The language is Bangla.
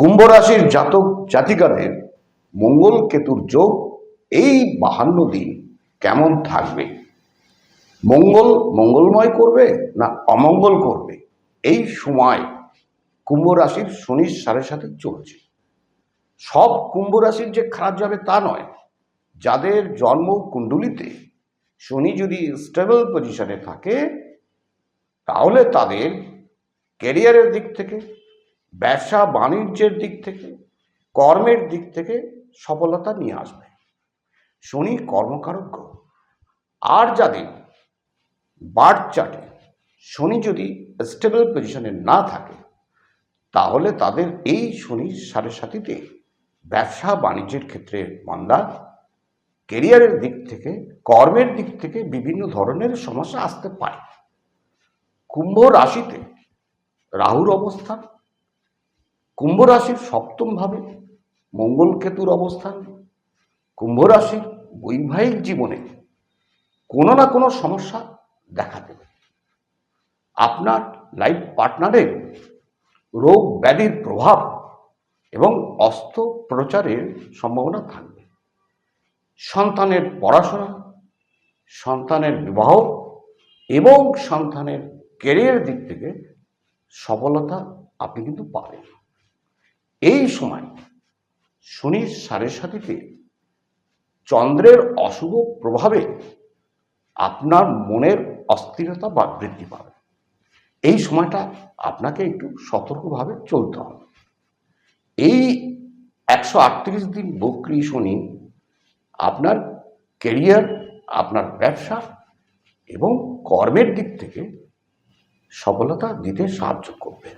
কুম্ভ রাশির জাতক জাতিকাদের মঙ্গল কেতুর যোগ এই বাহান্ন দিন কেমন থাকবে? মঙ্গল মঙ্গলময় করবে না অমঙ্গল করবে? এই সময় কুম্ভ রাশির শনির সাড়ে সাথে চলছে। সব কুম্ভ রাশির যে খারাপ যাবে তা নয়। যাদের জন্ম কুণ্ডলিতে শনি যদি স্টেবল পজিশনে থাকে, তাহলে তাদের ক্যারিয়ারের দিক থেকে ব্যবসা বাণিজ্যের দিক থেকে, কর্মের দিক থেকে সফলতা নিয়ে আসবে। শনি কর্মকারক আর যাদের বার্থ চার্টে শনি যদি স্টেবল পজিশনে না থাকে, তাহলে তাদের এই শনির সাড়ে সাথীতে ব্যবসা বাণিজ্যের ক্ষেত্রে মন্দা কেরিয়ারের দিক থেকে, কর্মের দিক থেকে বিভিন্ন ধরনের সমস্যা আসতে পারে। কুম্ভ রাশিতে রাহুর অবস্থান কুম্ভ রাশির সপ্তম ভাবে মঙ্গল কেতুর অবস্থান কুম্ভ রাশির বৈবাহিক জীবনে কোনো না কোনো সমস্যা দেখা দেবে। আপনার লাইফ পার্টনারের রোগ ব্যাধির প্রভাব এবং অস্ত্র প্রচারের সম্ভাবনা থাকবে। সন্তানের পড়াশোনা, সন্তানের বিবাহ এবং সন্তানের কেরিয়ার দিক থেকে সফলতা আপনি কিন্তু পাবেন। এই সময় শনির সাড়ে সাথীতে চন্দ্রের অশুভ প্রভাবে আপনার মনের অস্থিরতা বা বৃদ্ধি পাবে। এই সময়টা আপনাকে একটু সতর্কভাবে চলতে হবে। এই একশো আটত্রিশ দিন বক্রি শনি আপনার কেরিয়ার আপনার ব্যবসা এবং কর্মের দিক থেকে সফলতা দিতে সাহায্য করবে।